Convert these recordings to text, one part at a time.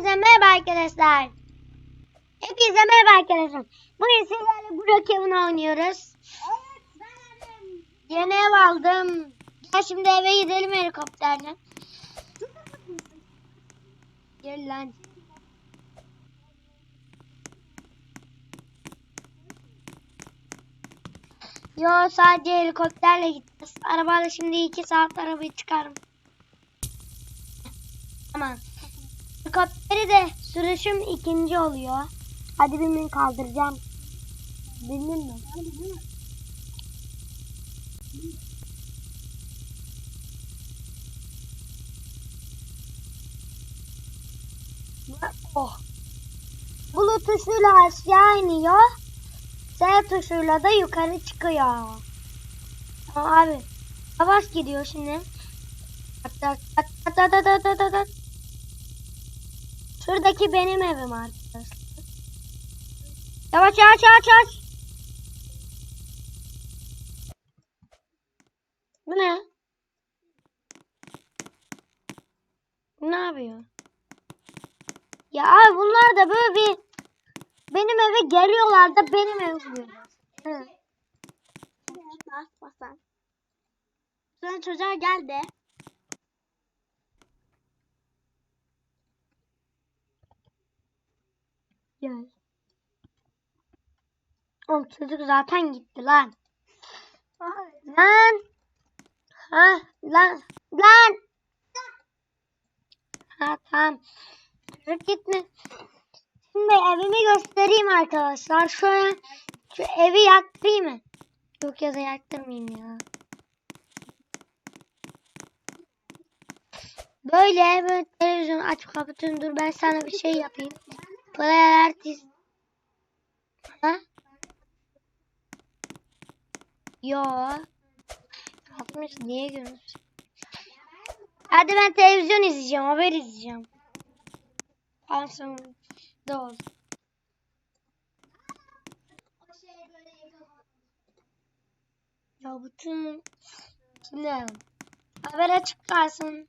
Hepinize merhaba arkadaşlar. Hepinize merhaba arkadaşlar. Bugün sizlerle Brookhaven oynuyoruz. Evet benim. Yeni ev aldım. Gel şimdi eve gidelim helikopterle. Gel lan. Yo sadece helikopterle gideceğiz. Arabayla şimdi iki saat arabayı çıkarım. Tamam. Helikopteri de sürüşüm ikinci oluyor. Hadi birini kaldıracağım. Bindin mi? Oh. Bulut tuşuyla aşağı iniyor. S tuşuyla da yukarı çıkıyor. Abi. Yavaş gidiyor şimdi. Tak tak tak tak tak tak tak Şuradaki benim evim arkadaşlar. Yavaş yavaş yavaş yavaş. Bu ne? Ne yapıyor? Ya abi bunlar da böyle bir benim eve geliyorlar da benim evi buluyorlar. Hı. Bas basan. Sonra çocuğa geldi. Gel. Oğlum çocuk zaten gitti lan. Lan. Ha lan. Lan. Ha tamam. Çocuk gitme. Şimdi evimi göstereyim arkadaşlar. Şöyle şu evi yaktırayım mı? Yok ya da yaktırmayayım ya. Böyle böyle televizyon aç kapatıyorum. Dur ben sana bir şey yapayım. Player artist. Ha? Yo. Kapmış niye görmüş? Hadi ben televizyon izleyeceğim. Haber izleyeceğim. Pansiyon da. Ya bütün ne? Haber açık kalsın.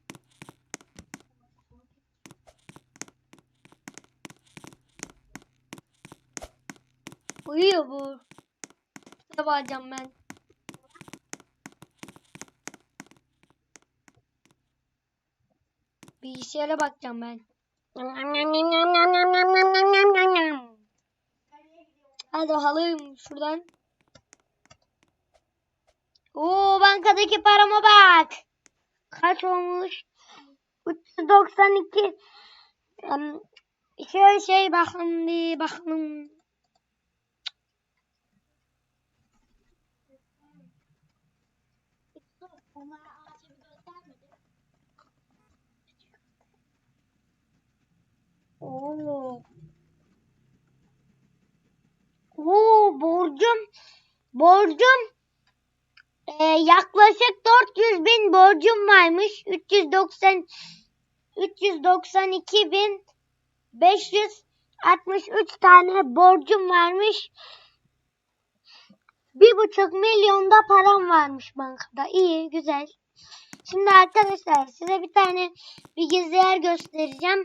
Uyuyor bu. Ne bakacağım ben? Bilgisayara bakacağım ben. Hadi halayım şuradan. Oo bankadaki parama bak. Kaç olmuş? 392. Em, Şöyle şey bakın bir bakın. Onlara ağaçı göstermedi. Oo. Oo borcum borcum e, yaklaşık 400 bin borcum varmış. 390 392 bin 563 tane borcum varmış. Bir buçuk milyonda param varmış bankada. İyi, güzel. Şimdi arkadaşlar size bir tane bilgisayar göstereceğim.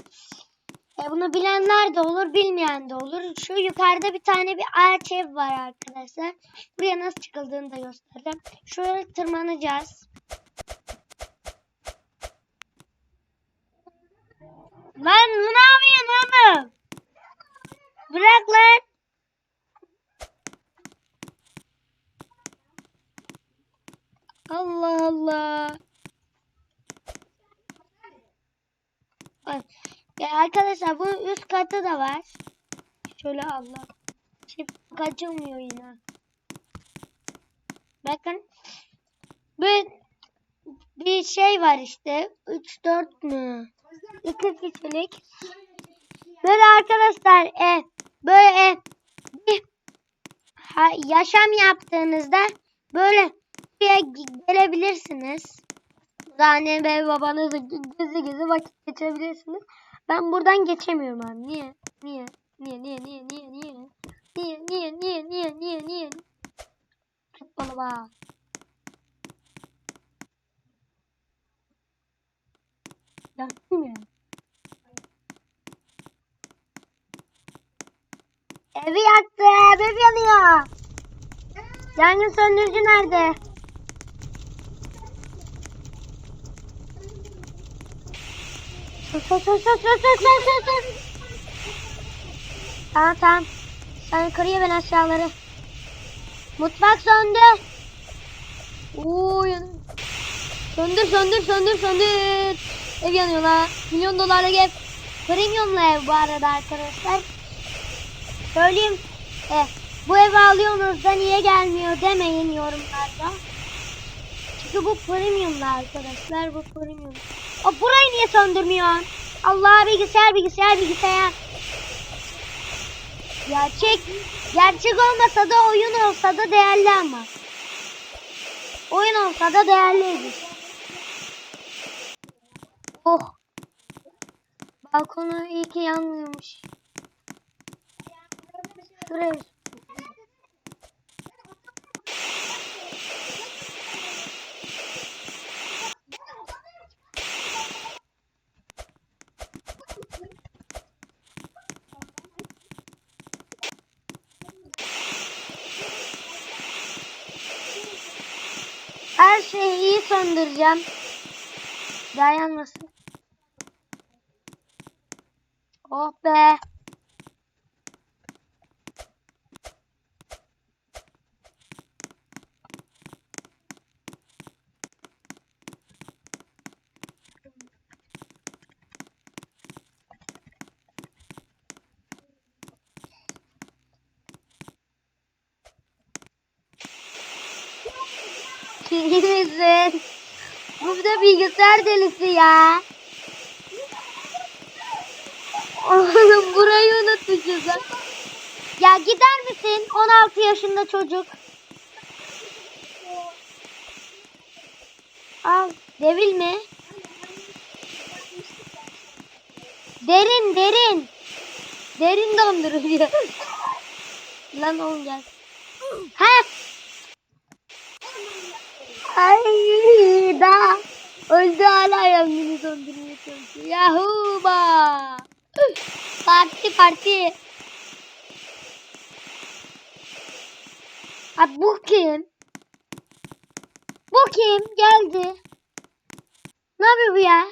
E, bunu bilenler de olur, bilmeyen de olur. Şu yukarıda bir tane bir ağaç ev var arkadaşlar. Buraya nasıl çıkıldığını da göstereceğim. Şöyle tırmanacağız. Lan ne yapıyorsun oğlum? Bırak lan. Allah Allah. Ya arkadaşlar bunun üst katı da var. Şöyle Allah. Çift kaçılmıyor yine. Bakın. Bir, bir şey var işte. 3-4 mü? 2 kişilik. Böyle arkadaşlar e, böyle e, bir ha, yaşam yaptığınızda böyle buraya gelebilirsiniz. Anne ve babanızla gizli gizli vakit geçirebilirsiniz. Ben buradan geçemiyorum abi. Niye? Niye? Niye? Niye? Niye? Niye? Niye? Niye? Niye? Niye? Niye? Niye? Niye? Tut bana. Yaktım ya. Evi yaktı. Ev yanıyor. Yangın söndürücü nerede? Tamam tamam. Sen yukarıya ben aşağıları. Mutfak söndü. Uuu Söndür söndür söndür söndür. Ev yanıyor lan. Milyon dolarlık ev. Premiumlu ev bu arada arkadaşlar. Söyleyeyim. E, bu evi alıyorsunuz da niye gelmiyor demeyin yorumlarda. Çünkü bu premiumlu arkadaşlar. Bu premium. O burayı niye söndürmüyor? Allah bilgisayar bilgisayar bilgisayar. Gerçek gerçek olmasa da oyun olsa da değerli ama. Oyun olsa da değerliydi. Oh. Balkonu iyi ki yanmıyormuş. Şuraya. söndüreceğim. Daha yanmasın. Oh be. Kimsin? Bu da bilgisayar delisi ya. Oğlum burayı unutmuşuz. Ya gider misin? 16 yaşında çocuk. Al. Devil mi? Derin derin. Derin dondurucu. Lan oğlum gel. Ha? Ay da. Öldü hala yangını söndürmeye çalışıyor. Yahoo ba. Parti parti. Abi bu kim? Bu kim? Geldi. Ne yapıyor bu ya?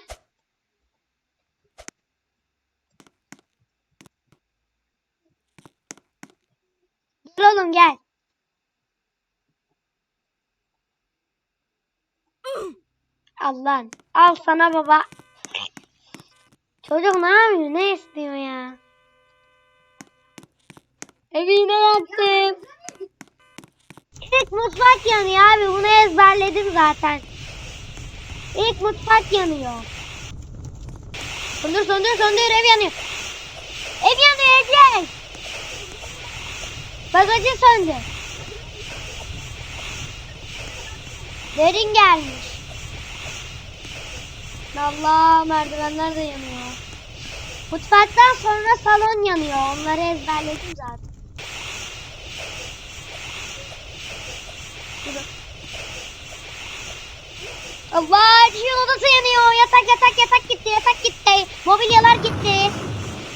Gel oğlum gel. Allah'ım. Al sana baba. Çocuk ne yapıyor? Ne istiyor ya? Evi yine yaktım. İlk mutfak yanıyor abi. Bunu ezberledim zaten. İlk mutfak yanıyor. Söndür söndür söndür ev yanıyor. Ev yanıyor Ece. Bagajı söndü. Derin gelmiş. Allah merdivenler de yanıyor. Mutfaktan sonra salon yanıyor. Onları ezberledim zaten. Allah şey odası yanıyor. Yatak yatak yatak gitti. Yatak gitti. Mobilyalar gitti.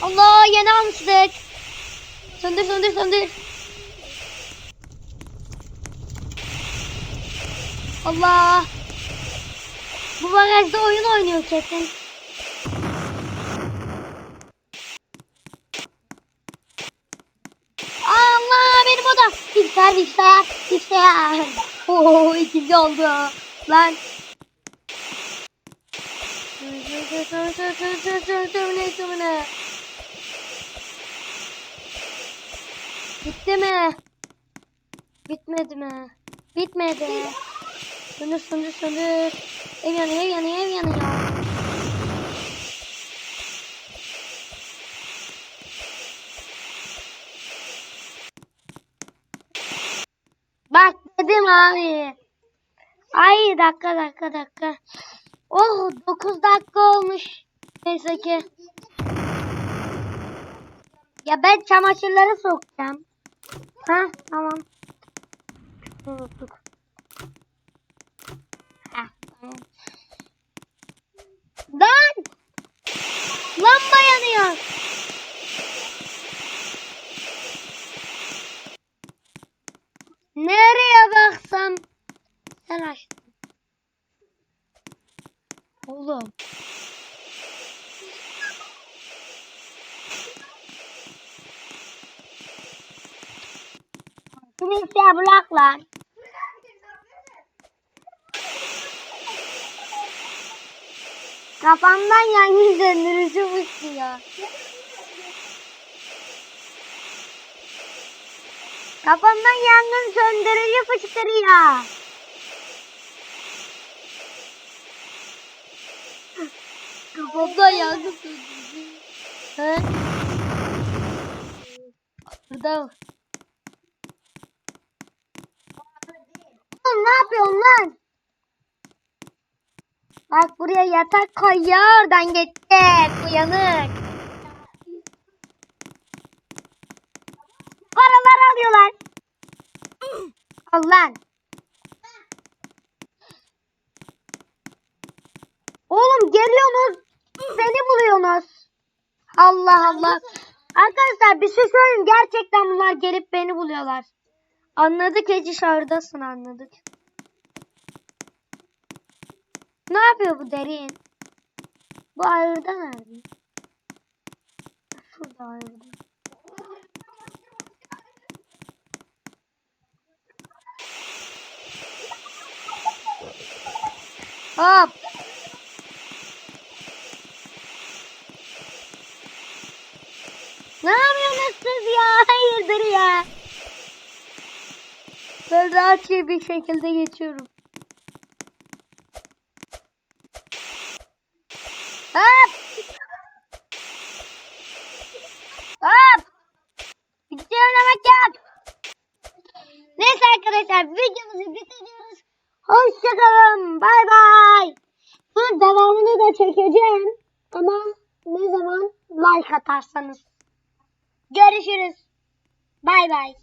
Allah yeni almıştık. Söndür söndür söndür. Allah. Bu bagajda oyun oynuyor kesin. Allah benim odam. Bilgisayar bilgisayar bilgisayar. Oo ikinci oldu. Lan. Bitti mi? Bitmedi mi? Bitmedi. Söndür söndür söndür. Ev yanıyor ev yanıyor ev yanıyor. Bak dedim abi. Ay dakika dakika dakika. Oh 9 dakika olmuş. Neyse ki. Ya ben çamaşırları sokacağım. Ha tamam. Unuttuk. Lan! Lamba yanıyor. Nereye baksam sen açtın. Oğlum. Kimse bırak lan. Kafamdan yangın söndürücü fışkıyor. Kafamdan yangın söndürücü fışkırıyor. Kafamdan yangın söndürücü. He? Burada. Oğlum ne yapıyorsun lan? Bak buraya yatak koy ya oradan geçecek uyanık. Paralar alıyorlar. Al lan. Oğlum geliyorsunuz. Beni buluyorsunuz. Allah Allah. Arkadaşlar bir şey söyleyeyim. Gerçekten bunlar gelip beni buluyorlar. Anladık Ece şahırdasın anladık. Ne yapıyor bu derin? Bu ayırda nerede? Şurada ayırda. Hop. Ne yapıyorsunuz siz ya? Hayırdır ya? Ben rahatça bir şekilde geçiyorum. Hop. Hop. Gidiyorum ama yap. Neyse arkadaşlar videomuzu bitiriyoruz. Hoşçakalın. Bay bay. Bunun devamını da çekeceğim. Ama ne zaman like atarsanız. Görüşürüz. Bay bay.